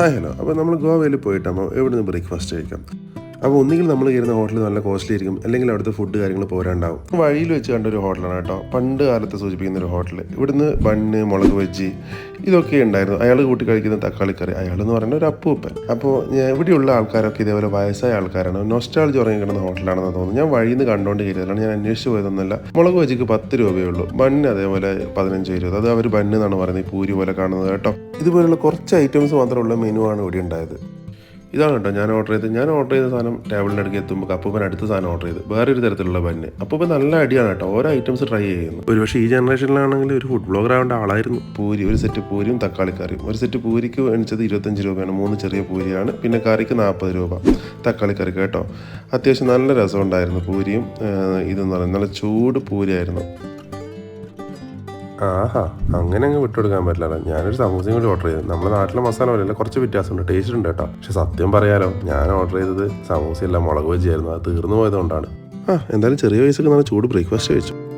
Hi hello അപ്പോൾ നമ്മൾ ഗോവയിൽ പോയിട്ടാകുമ്പോൾ എവിടെ നിന്ന് ബ്രേക്ക്ഫാസ്റ്റ് കഴിക്കാം? അപ്പോൾ ഒന്നുകിൽ നമ്മൾ കയറുന്ന ഹോട്ടൽ നല്ല കോസ്റ്റ്ലി ആയിരിക്കും. അല്ലെങ്കിൽ അവിടുത്തെ ഫുഡ് കാര്യങ്ങൾ പോരാണ്ടാവും. വഴിയിൽ വെച്ച് കണ്ട ഒരു ഹോട്ടലാണ് കേട്ടോ. പണ്ട് കാലത്ത് സൂചിപ്പിക്കുന്ന ഒരു ഹോട്ടൽ ഇവിടുന്ന് ബണ്ണ് മുളക് ബജ്ജി ഇതൊക്കെ ഉണ്ടായിരുന്നു. അയാൾ കൂട്ടി കഴിക്കുന്ന തക്കാളിക്കറി അയാൾ എന്ന് പറയുന്ന ഒരു അപ്പൂപ്പൻ. അപ്പോൾ ഇവിടെയുള്ള ആൾക്കാരൊക്കെ ഇതേപോലെ വയസ്സായ ആൾക്കാരാണ്. നൊസ്റ്റാളജി ഉറങ്ങി കിടന്ന ഹോട്ടലാണെന്ന് തോന്നുന്നു. ഞാൻ വഴിയിൽ നിന്ന് കണ്ടുകൊണ്ട് കയറിയതാണ്. ഞാൻ അന്വേഷിച്ച് പോയതൊന്നുമല്ല. മുളക് വെജിക്ക് പത്ത് രൂപയേ ഉള്ളൂ. ബണ്ണ് അതേപോലെ പതിനഞ്ച് ഇരുപത്. അത് അവർ ബണ്ണ് എന്നാണ് പറയുന്നത്. പൂരി പോലെ കാണുന്നത് കേട്ടോ. ഇതുപോലുള്ള കുറച്ച് ഐറ്റംസ് മാത്രമുള്ള മെനു ആണ് ഇവിടെ ഉണ്ടായത്. ഇതാണ് കേട്ടോ ഞാൻ ഓർഡർ ചെയ്ത് ഞാൻ ഓർഡർ ചെയ്ത സാധനം ടേബിളിന്റെ അടുക്ക് എത്തുമ്പോൾ അപ്പൂപ്പൻ അടുത്ത സാധനം ഓർഡർ ചെയ്ത്. ഒരു തരത്തിലുള്ള ബന്ന് അപ്പൂപ്പൻ നല്ല അടിയാണ് കേട്ടോ. ഓരോ ഐറ്റംസ് ട്രൈ ചെയ്യുന്നു. ഒരുപക്ഷെ ഈ ജനറേഷനിലാണെങ്കിൽ ഒരു ഫുഡ് ബ്ലോഗർ ആവേണ്ട ആളായിരുന്നു. പൂരി ഒരു സെറ്റ് പൂരിയും തക്കാളിക്കറിയും ഒരു സെറ്റ് പൂരിക്ക് മേടിച്ചത് ഇരുപത്തഞ്ച് രൂപയാണ്. മൂന്ന് ചെറിയ പൂരിയാണ്. പിന്നെ കറിക്ക് നാൽപ്പത് രൂപ. തക്കാളിക്കറിക്ക് കേട്ടോ. അത്യാവശ്യം നല്ല രസമുണ്ടായിരുന്നു പൂരിയും ഇതെന്ന് പറയുന്നത്. നല്ല ചൂട് പൂരിയായിരുന്നു. ആഹാ അങ്ങനെ അങ്ങ് വിട്ടുകൊടുക്കാൻ പറ്റില്ല ഞാനൊരു സമൂസയും കൂടി ഓർഡർ ചെയ്തു. നമ്മുടെ നാട്ടിലെ മസാല പോലെയല്ല കുറച്ച് വ്യത്യാസമുണ്ട്. ടേസ്റ്റ് ഉണ്ട് കേട്ടോ. പക്ഷെ സത്യം പറയാലോ ഞാൻ ഓർഡർ ചെയ്തത് സമൂസയല്ല മുളക് വെച്ചായിരുന്നു അത് തീർന്നു പോയതുകൊണ്ടാണ്. ആ എന്തായാലും ചെറിയ വയസ്സൊക്കെ നല്ല ചൂട് ബ്രേക്ക്ഫാസ്റ്റ് കഴിച്ചു.